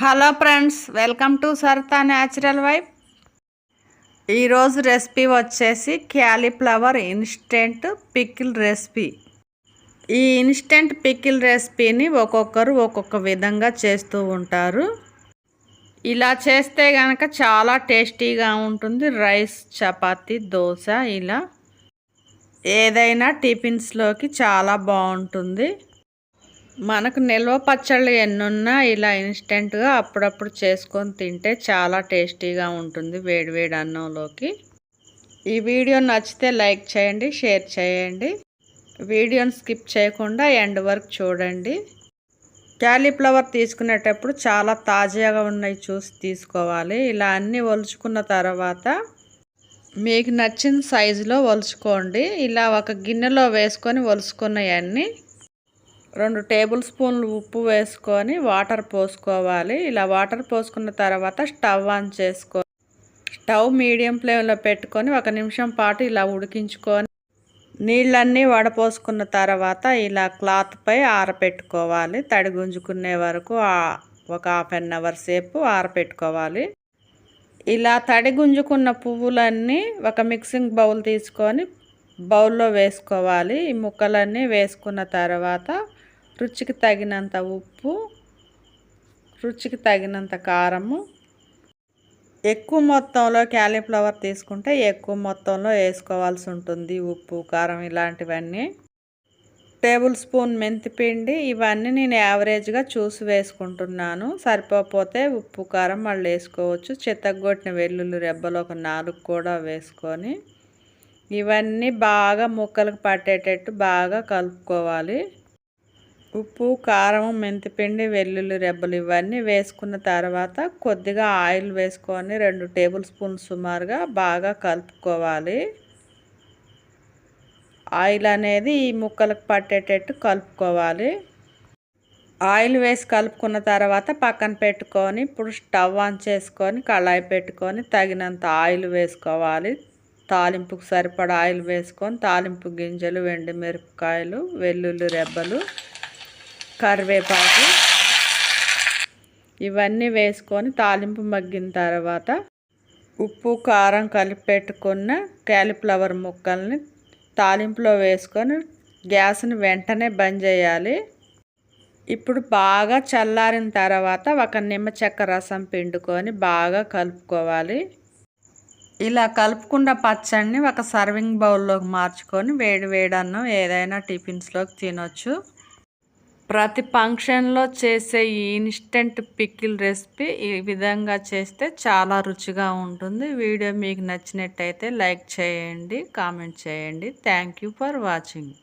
Hello friends welcome to Saritha natural wife ఈరోజు recipe వచ్చేసి cauliflower instant pickle recipe. ఈ instant pickle రెసిపీని ఒక్కొక్కరు ఒక్కొక్క విధంగా చేస్తూ ఉంటారు. ఇలా చేస్తే కనుక చాలా టేస్టీగా ఉంటుంది. రైస్ చపాతి దోశ ఇలా ఏదైనా టిఫిన్స్లోకి చాలా బాగుంటుంది. మనకు నిల్వ పచ్చళ్ళు ఎన్నున్నా ఇలా ఇన్స్టెంట్గా అప్పుడప్పుడు చేసుకొని తింటే చాలా టేస్టీగా ఉంటుంది వేడివేడి అన్నంలోకి. ఈ వీడియో నచ్చితే లైక్ చేయండి షేర్ చేయండి. వీడియోని స్కిప్ చేయకుండా ఎండ్ వరకు చూడండి. క్యాలీఫ్లవర్ తీసుకునేటప్పుడు చాలా తాజాగా ఉన్నాయి చూసి తీసుకోవాలి. ఇలా అన్నీ ఒలుచుకున్న తర్వాత మీకు నచ్చిన సైజులో ఒలుచుకోండి. ఇలా ఒక గిన్నెలో వేసుకొని ఒలుచుకున్నవన్నీ రెండు టేబుల్ స్పూన్లు ఉప్పు వేసుకొని వాటర్ పోసుకోవాలి. ఇలా వాటర్ పోసుకున్న తర్వాత స్టవ్ ఆన్ చేసుకో స్టవ్ మీడియం ఫ్లేమ్లో పెట్టుకొని ఒక నిమిషం పాటు ఇలా ఉడికించుకొని నీళ్ళన్నీ వడపోసుకున్న తర్వాత ఇలా క్లాత్పై ఆరపెట్టుకోవాలి. తడి గుంజుకునే వరకు ఒక హాఫ్ అన్ అవర్ సేపు ఆరపెట్టుకోవాలి. ఇలా తడి గుంజుకున్న పువ్వులన్నీ ఒక మిక్సింగ్ బౌల్ తీసుకొని బౌల్లో వేసుకోవాలి. ఈ ముక్కలన్నీ వేసుకున్న తర్వాత రుచికి తగినంత ఉప్పు రుచికి తగినంత కారము. ఎక్కువ మొత్తంలో క్యాలీఫ్లవర్ తీసుకుంటే ఎక్కువ మొత్తంలో వేసుకోవాల్సి ఉంటుంది ఉప్పు కారం ఇలాంటివన్నీ. టేబుల్ స్పూన్ మెంతిపిండి ఇవన్నీ నేను యావరేజ్గా చూసి వేసుకుంటున్నాను. సరిపోతే ఉప్పు కారం మళ్ళీ వేసుకోవచ్చు. చిత్తగొట్టిన వెల్లుల్లి రెబ్బలు ఒక నాలుగు కూడా వేసుకొని ఇవన్నీ బాగా ముక్కలకు పట్టేటట్టు బాగా కలుపుకోవాలి. ఉప్పు కారం మెంతిపిండి వెల్లుల్లి రెబ్బలు ఇవన్నీ వేసుకున్న తర్వాత కొద్దిగా ఆయిల్ వేసుకొని రెండు టేబుల్ స్పూన్ సుమారుగా బాగా కలుపుకోవాలి. ఆయిల్ అనేది ఈ ముక్కలకు పట్టేటట్టు కలుపుకోవాలి. ఆయిల్ వేసి కలుపుకున్న తర్వాత పక్కన పెట్టుకొని ఇప్పుడు స్టవ్ ఆన్ చేసుకొని కళాయి పెట్టుకొని తగినంత ఆయిల్ వేసుకోవాలి. తాలింపుకు సరిపడా ఆయిల్ వేసుకొని తాలింపు గింజలు వెండి మిరపకాయలు వెల్లుల్లి రెబ్బలు కరివేపాకు. ఇవన్నీ వేసుకొని తాలింపు మగ్గిన తర్వాత ఉప్పు కారం కలిపి పెట్టుకున్న క్యాలీఫ్లవర్ ముక్కల్ని తాలింపులో వేసుకొని గ్యాస్ని వెంటనే బంద్ చేయాలి. ఇప్పుడు బాగా చల్లారిన తర్వాత ఒక నిమ్మ చెక్క రసం పిండుకొని బాగా కలుపుకోవాలి. ఇలా కలుపుకున్న పచ్చడిని ఒక సర్వింగ్ బౌల్లోకి మార్చుకొని వేడి వేడి అన్నం ఏదైనా టిఫిన్స్లోకి తినొచ్చు. ప్రతి ఫంక్షన్లో చేసే ఈ ఇన్స్టెంట్ పికిల్ రెసిపీ ఈ విధంగా చేస్తే చాలా రుచిగా ఉంటుంది. వీడియో మీకు నచ్చినట్టయితే లైక్ చేయండి కామెంట్ చేయండి. Thank for watching.